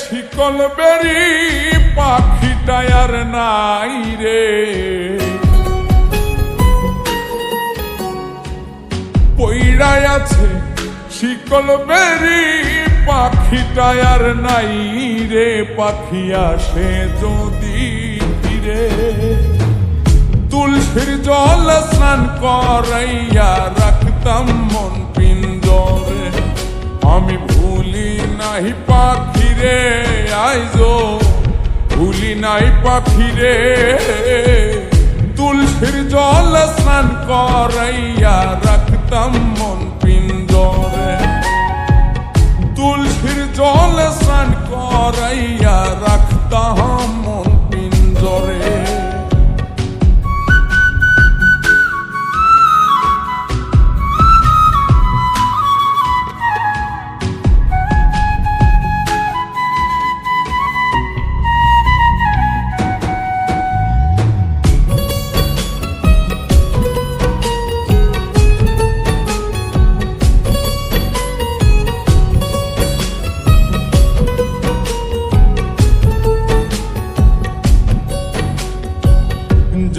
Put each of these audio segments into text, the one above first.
শিকল বেরি পাখিটাই আর নাই রে। পইড়াই আছে, শিকল বেরি পাখিটাই আর নাই রে। পাখি আসে যদি ফিরে, তুলসীর জল স্নান করাইয়া রাখতাম মন পিঞ্জরে। আমি নাই পাখিরে আইজো। ভুলি নাই পাখিরে। তুলসীর জল স্নান করাইয়া রাখতাম মন।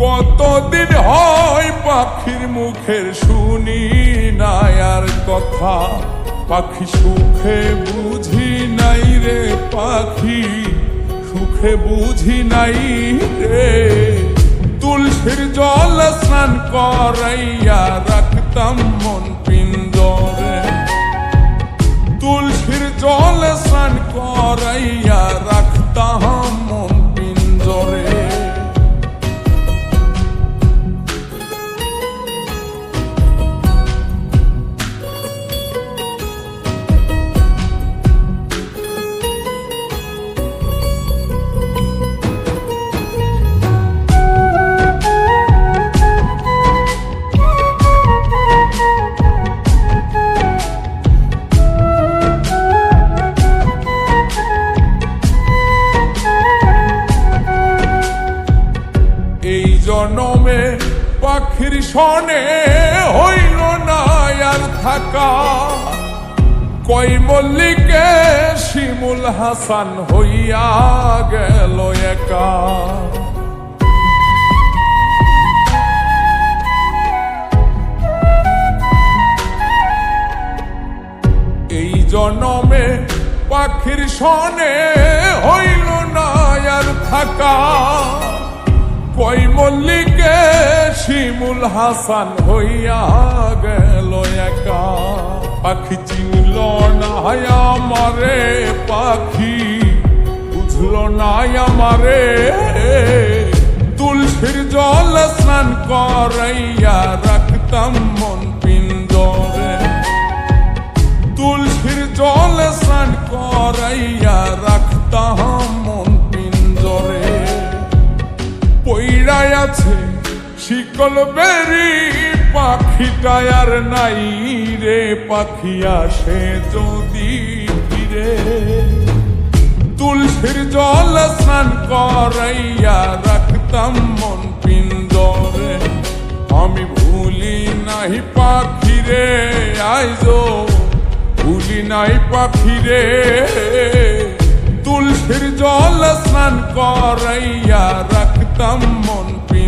কতদিন হয় পাখির মুখের শুনি নায়ার কথা? পাখি সুখে বুঝি নাই রে পাখি, সুখে বুঝি নাই রে। তুলসীর জল স্নান করাইয়া রাখতাম মন জনমে পাখির সনে হইল না আর থাকা। কই মল্লিকে শিমুল হাসান হইয়া গেল একা। এই জনমে পাখির সনে হইল না আর থাকা। কই মল্লিকে? শিমুল হাসান হইয়া গেল একা। পাখি চিনল না আমারে, পাখি বুঝল না আমারে। তুলসীর জল স্নান করাইয়া রাখতাম মন পিন্দরে তুলসীর জল স্নান করাইয়া রাখতাম মন শিকল বেরি পাখিটা আর নাই রে, পাখি আসে যদি ফিরে। তুলসীর জল স্নান করাইয়া রাখতাম মন পিঞ্জরে। আমি ভুলি নাই পাখিরে আইজো, ভুলি নাই পাখিরে তুলসীর জল স্নান করাইয়া রাখতাম মন পিঞ্জরে।